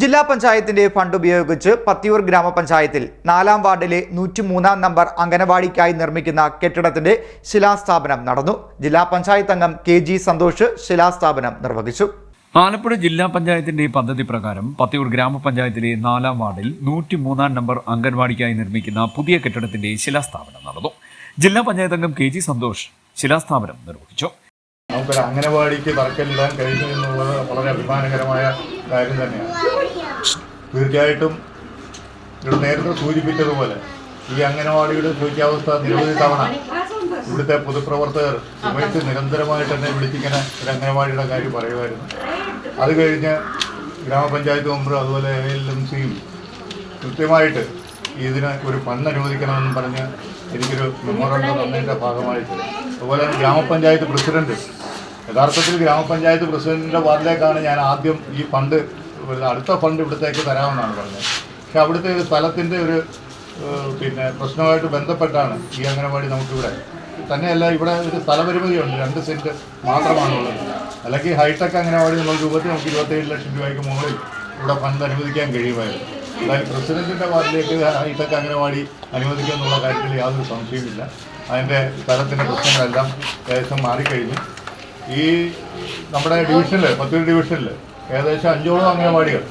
ജില്ലാ പഞ്ചായത്തിന്റെ ഫണ്ട് ഉപയോഗിച്ച് പത്തിയൂർ ഗ്രാമപഞ്ചായത്തിൽ നാലാം വാർഡിലെ നൂറ്റി മൂന്നാം നമ്പർ അംഗനവാടിക്കായി നിർമ്മിക്കുന്ന കെട്ടിടത്തിന്റെ ശിലാസ്ഥാപനം നടന്നു. ജില്ലാ പഞ്ചായത്ത് അംഗം കെ ജി സന്തോഷ് ശിലാസ്ഥാപനം നിർവഹിച്ചു. ആലപ്പുഴ ജില്ലാ പഞ്ചായത്തിന്റെ പദ്ധതി പ്രകാരം പത്തിയൂർ ഗ്രാമപഞ്ചായത്തിലെ നാലാം വാർഡിൽ നൂറ്റി മൂന്നാം നമ്പർ അംഗൻവാടിക്കായി നിർമ്മിക്കുന്ന പുതിയ കെട്ടിടത്തിന്റെ ശിലാസ്ഥാപനം നടന്നു. ജില്ലാ പഞ്ചായത്ത് അംഗം കെ ജി സന്തോഷ് ശിലാസ്ഥാപനം നിർവഹിച്ചു. നമുക്കൊരു അംഗനവാടിക്ക് തറക്കല്ലിടാൻ കഴിഞ്ഞു എന്നുള്ളത് വളരെ അഭിമാനകരമായ കാര്യം തന്നെയാണ്. തീർച്ചയായിട്ടും ഇവിടെ നേരത്തെ സൂചിപ്പിച്ചതുപോലെ ഈ അംഗനവാടിയുടെ ശോച്യാവസ്ഥ നിരവധി തവണ ഇവിടുത്തെ പൊതുപ്രവർത്തകർ സമയത്ത് നിരന്തരമായിട്ട് തന്നെ വിളിച്ചിങ്ങനെ ഒരു അംഗനവാടിയുടെ കാര്യം പറയുമായിരുന്നു. അത് കഴിഞ്ഞ് ഗ്രാമപഞ്ചായത്ത് മെമ്പർ അതുപോലെ എൽ എം സിയും കൃത്യമായിട്ട് ഇതിന് ഒരു ഫണ്ട് അനുവദിക്കണമെന്നും പറഞ്ഞ് എനിക്കൊരു മെമ്മോറണ്ടം തന്നതിന്റെ ഭാഗമായിട്ട് അതുപോലെ തന്നെ ഗ്രാമപഞ്ചായത്ത് പ്രസിഡന്റ് യഥാർത്ഥത്തിൽ ഗ്രാമപഞ്ചായത്ത് പ്രസിഡന്റിന്റെ വാർഡിലേക്കാണ് ഞാൻ ആദ്യം ഈ ഫണ്ട് ഒരു അടുത്ത ഫണ്ട് ഇവിടത്തേക്ക് തരാമെന്നാണ് പറഞ്ഞത്. പക്ഷെ അവിടുത്തെ ഒരു സ്ഥലത്തിന്റെ ഒരു പിന്നെ പ്രശ്നമായിട്ട് ബന്ധപ്പെട്ടാണ് ഈ അംഗനവാടി നമുക്കിവിടെ. തന്നെയല്ല ഇവിടെ ഒരു സ്ഥലപരിമിതി ഉണ്ട് രണ്ട് സെന്റ് മാത്രമാണുള്ളത്. അല്ലെങ്കിൽ ഹൈടെക് അംഗനവാടി എന്നുള്ള രൂപത്തിൽ നമുക്ക് ഇരുപത്തേഴ് ലക്ഷം രൂപയ്ക്ക് മുകളിൽ ഇവിടെ ഫണ്ട് അനുവദിക്കാൻ കഴിയുമായിരുന്നു. അതായത് പ്രസിഡന്റിന്റെ വാർഡിലേക്ക് ഹൈടെക് അംഗനവാടി അനുവദിക്കുക എന്നുള്ള കാര്യത്തിൽ യാതൊരു സംശയമില്ല അതിന്റെ സ്ഥലത്തിന്റെ പ്രശ്നങ്ങളെല്ലാം ഏകദേശം മാറിക്കഴിഞ്ഞു. ഈ നമ്മുടെ ഡിവിഷനിൽ പത്തൂർ ഡിവിഷനിൽ ഏകദേശം അഞ്ചോളം അംഗനവാടികൾ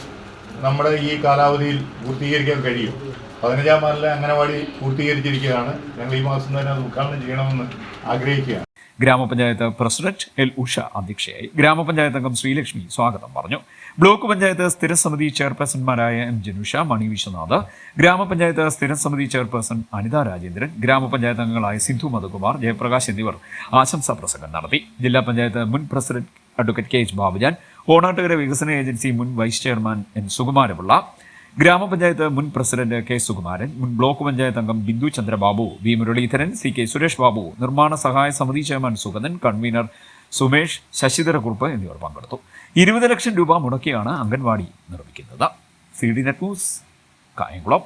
നമ്മുടെ ഈ കാലാവധിയിൽ പൂർത്തീകരിക്കാൻ കഴിയും. പതിനഞ്ചാം വാർഡിലെ അംഗനവാടി പൂർത്തീകരിച്ചിരിക്കുകയാണ്. ഞങ്ങൾ ഈ മാസം തന്നെ അത് ഉദ്ഘാടനം ചെയ്യണമെന്ന് ആഗ്രഹിക്കുകയാണ്. ഗ്രാമപഞ്ചായത്ത് പ്രസിഡന്റ് എൽ ഉഷ അധ്യക്ഷയായി. ഗ്രാമപഞ്ചായത്ത് അംഗം ശ്രീലക്ഷ്മി സ്വാഗതം പറഞ്ഞു. ബ്ലോക്ക് പഞ്ചായത്ത് സ്ഥിരസമിതി ചെയർപേഴ്സൺമാരായ എം ജനുഷ മണി വിശ്വനാഥ്. ഗ്രാമപഞ്ചായത്ത് സ്ഥിരസമിതി ചെയർപേഴ്സൺ അനിത രാജേന്ദ്രൻ. ഗ്രാമപഞ്ചായത്ത് അംഗങ്ങളായ സിന്ധു മധുകുമാർ ജയപ്രകാശ് എന്നിവർ ആശംസാ പ്രസംഗം നടത്തി. ജില്ലാ പഞ്ചായത്ത് മുൻ president advocate K H Babujan Onattukara വികസന ഏജൻസി മുൻ വൈസ് ചെയർമാൻ എൻ സുകുമാരപിള്ള ഗ്രാമപഞ്ചായത്ത് മുൻ പ്രസിഡന്റ് കെ സുകുമാരൻ മുൻ ബ്ലോക്ക് പഞ്ചായത്ത് അംഗം Bindu Chandrababu V Muraleedharan C K Suresh Babu നിർമ്മാണ സഹായ സമിതി ചെയർമാൻ സുഗതൻ കൺവീനർ സുമേഷ് ശശിധരക്കുറുപ്പ് എന്നിവർ പങ്കെടുത്തു. ഇരുപത് ലക്ഷം രൂപ മുടക്കിയാണ് അംഗൻവാടി നിർമ്മിക്കുന്നത്. C D net news Kayamkulam.